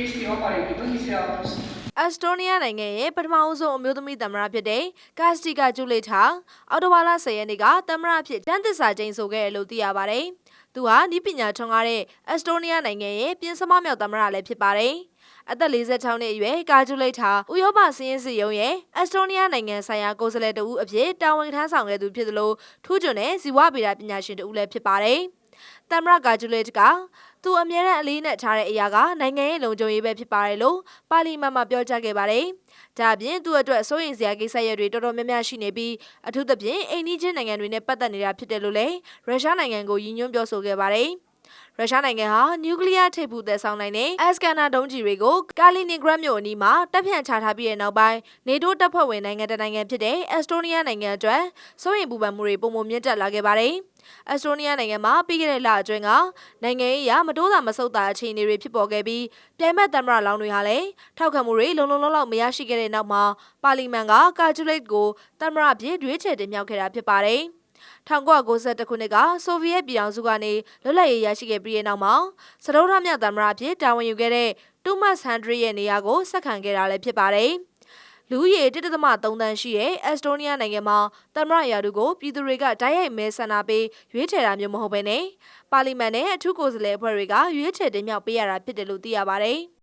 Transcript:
Is the operating initials အက်စတိုးနီးယားနိုင်ငံရဲ့ပထမအဆုံးအမျိုးသမီးသမ္မတဖြစ်တဲ့ကာစတီကာဂျူလီထာအော်တိုဝါလာ10ရက်နေ့ကသမ္မတအဖြစ်တန်းသစ္စာကျိန်ဆိုခဲ့တယ်လို့သိရပါတယ်။သူဟာဒီပညာထွန်းကားတဲ့အက်စတိုးနီးယားနိုင်ငံရဲ့ပြင်စမမြောက်သမ္မတလည်းဖြစ်ပါတယ်။အသက်46နှစ်အရွယ်ကာဂျူလီထာဥရောပစည်းရင်းစီယုံရဲ့အက်စတိုးနီးယားနိုင်ငံဆိုင်ရာကိုယ်စားလှယ်တဦးအဖြစ်တာဝန်ထမ်းဆောင်ခဲ့သူဖြစ်သလိုထူးချွန်တဲ့ဇီဝဗေဒပညာရှင်တဦးလည်းဖြစ်ပါတယ်။ တမရကာဂျူလစ်ကသူအမြဲတမ်းအလေးနဲ့ထားတဲ့အရာကနိုင်ငံရဲ့လုံခြုံရေးပဲဖြစ်ပါတယ်လို့ပါလီမန်မှာပြောကြားခဲ့ပါတယ်။ဒါ့အပြင်သူ့အတွက်စိုးရိမ်စရာကိစ္စရပ်တွေတော်တော်များများရှိနေပြီးအထူးသဖြင့်အိန္ဒိချင်းနိုင်ငံတွေနဲ့ပတ်သက်နေတာဖြစ်တယ်လို့လည်းရုရှားနိုင်ငံကိုရည်ညွှန်းပြောဆိုခဲ့ပါတယ်။ ရုရှားနိုင်ငံဟာနျူကလ িয়ার ထိပ်ဖူးသက်ဆောင်နိုင်တဲ့အက်စကန်နာဒုံးကျည်တွေကိုကာလီနင်ဂရတ်မြို့အနီးမှာတပ်ဖြန့်ချထားပြီးတဲ့နောက်ပိုင်းနေတိုးတပ်ဖွဲ့ဝင်နိုင်ငံတစ်နိုင်ငံဖြစ်တဲ့အက်စတိုးနီးယားနိုင်ငံအတွက်စိုးရိမ်ပူပန်မှုတွေပုံမမြင့်တက်လာခဲ့ပါတယ်။အက်စတိုးနီးယားနိုင်ငံမှာပြီးခဲ့တဲ့လအတွင်းကနိုင်ငံရေးအရမတိုးတာမဆုတ်တာအခြေအနေတွေဖြစ်ပေါ်ခဲ့ပြီးပြိုင်ဘက်သမ္မတလောင်းတွေဟာလည်းထောက်ခံမှုတွေလုံလုံလောက်လောက်မရရှိခဲ့တဲ့နောက်မှာပါလီမန်ကကာဂျူလိတ်ကိုသမ္မတအဖြစ်ရွေးချယ်တင်မြှောက်ခဲ့တာဖြစ်ပါတယ်။ 1992ခုနှစ်ကဆိုဗီယက်ပြည်ထောင်စုကနေလွတ်လပ်ရေးရရှိခဲ့ပြီးတဲ့နောက်မှာစတုထမြောက်သမ္မတအဖြစ်တာဝန်ယူခဲ့တဲ့တူမတ်ဟန်ဒရီရဲ့နေရာကိုဆက်ခံခဲ့တာလည်းဖြစ်ပါတယ်။လူဦးရေ1.3တန်းရှိတဲ့အက်စတိုးနီးယားနိုင်ငံမှာသမ္မတရာထူးကိုပြည်သူတွေကတိုက်ရိုက်မဲဆန္ဒပေးရွေးချယ်တာမျိုးမဟုတ်ဘဲနဲ့ပါလီမန်နဲ့အထူးကိုယ်စားလှယ်အဖွဲ့တွေကရွေးချယ်တင်မြှောက်ပေးရတာဖြစ်တယ်လို့သိရပါတယ်။